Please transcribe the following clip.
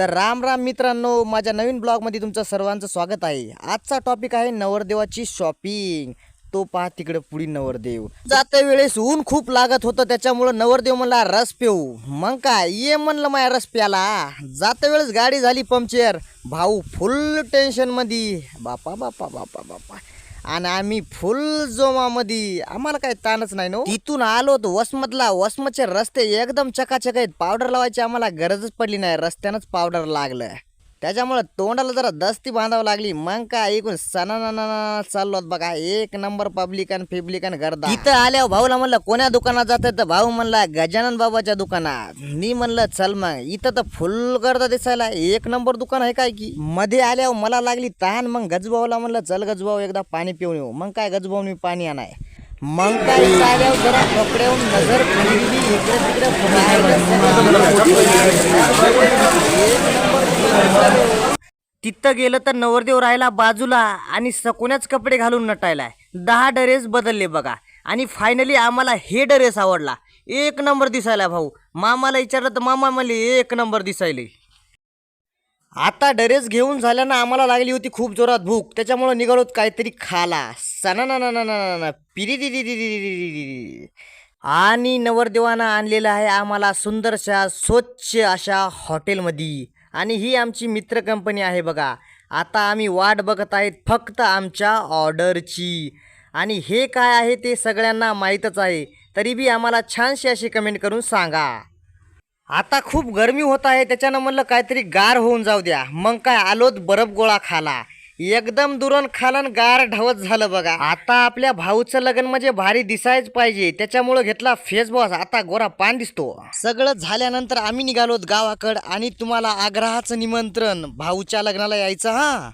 तर राम राम मित्रांनो माझ्या नवीन ब्लॉगमध्ये तुमचं सर्वांचं स्वागत आहे. आजचा टॉपिक आहे नवरदेवाची शॉपिंग तो पहा तिकडे पुढील नवरदेव. जात्या वेळेस ऊन खूप लागत होतं त्याच्यामुळं नवरदेव म्हणला रस पिऊ. मग काय? ये म्हणलं माया रस प्याला. जात्या वेळेस गाडी झाली पंक्चर. भाऊ फुल टेन्शनमध्ये बापा बापा बापा बापा. आणि आम्ही फुल जोमामध्ये आम्हाला काही ताणच नाही ना तिथून आलो होतो वसमतला. वसमतचे रस्ते एकदम चकाचक आहेत. पावडर लावायची आम्हाला गरजच पडली नाही. रस्त्यानंच पावडर लागलं त्याच्यामुळे तोंडाला जरा दस्ती बांधावं लागली. मग काय ऐकून सणाना चाललो बघा. एक नंबर पब्लिक आणि फेब्लिक आणि गर्दा. इथं आल्यावर भाऊला म्हणलं कोण्या दुकानात जात तर भाऊ म्हणला गजानन बाबाच्या दुकानात. मी म्हणलं चल मग. इथं तर फुल गर्दा दिसायला. एक नंबर दुकान आहे काय की? मध्ये आल्यावर मला लागली तहान. मग गजभाऊला म्हणलं चल गजभाऊ एकदा पाणी पिऊन येऊ. मग काय गजभाऊ मी पाणी आणाय. मग काय इथं जरा कपड्यावर नजर इकडे तिकडे तिथं गेलं तर नवरदेव राहायला बाजूला आणि सकोन्याच कपडे घालून नटायला दहा डरेस बदलले बघा. आणि फायनली आम्हाला हे डरेस आवडला. एक नंबर दिसायला भाऊ. मामाला विचारलं तर मामा म्हणले एक नंबर दिसायले. आता डरेस घेऊन झाल्यानं आम्हाला लागली होती खूप जोरात भूक. त्याच्यामुळं निघालो काहीतरी खाला सना ना ना ना ना ना पिरी दिदी दी आणि नवरदेवानं आणलेलं आहे आम्हाला सुंदरशा स्वच्छ अशा हॉटेलमध्ये आणि ही आमची मित्र कंपनी आहे बघा. आता आम्ही वाट बघत आहेत फक्त आमच्या ऑर्डरची. आणि हे काय आहे ते सगळ्यांना माहीतच आहे. तरी बी आम्हाला छानशी अशी कमेंट करून सांगा. आता खूप गरमी होत आहे त्याच्यानं म्हणलं काहीतरी गार होऊन जाऊ द्या. मग काय आलोत बरफ गोळा खाला एकदम दुरून खालन गार ढवत झालं बघा. आता आपल्या भाऊचं लग्न म्हणजे भारी दिसायच पाहिजे. त्याच्यामुळं घेतला फेस आता गोरा पान दिसतो. सगळं झाल्यानंतर आम्ही निघालोत गावाकड आणि तुम्हाला आग्रहाचं निमंत्रण. भाऊच्या लग्नाला यायचं हा?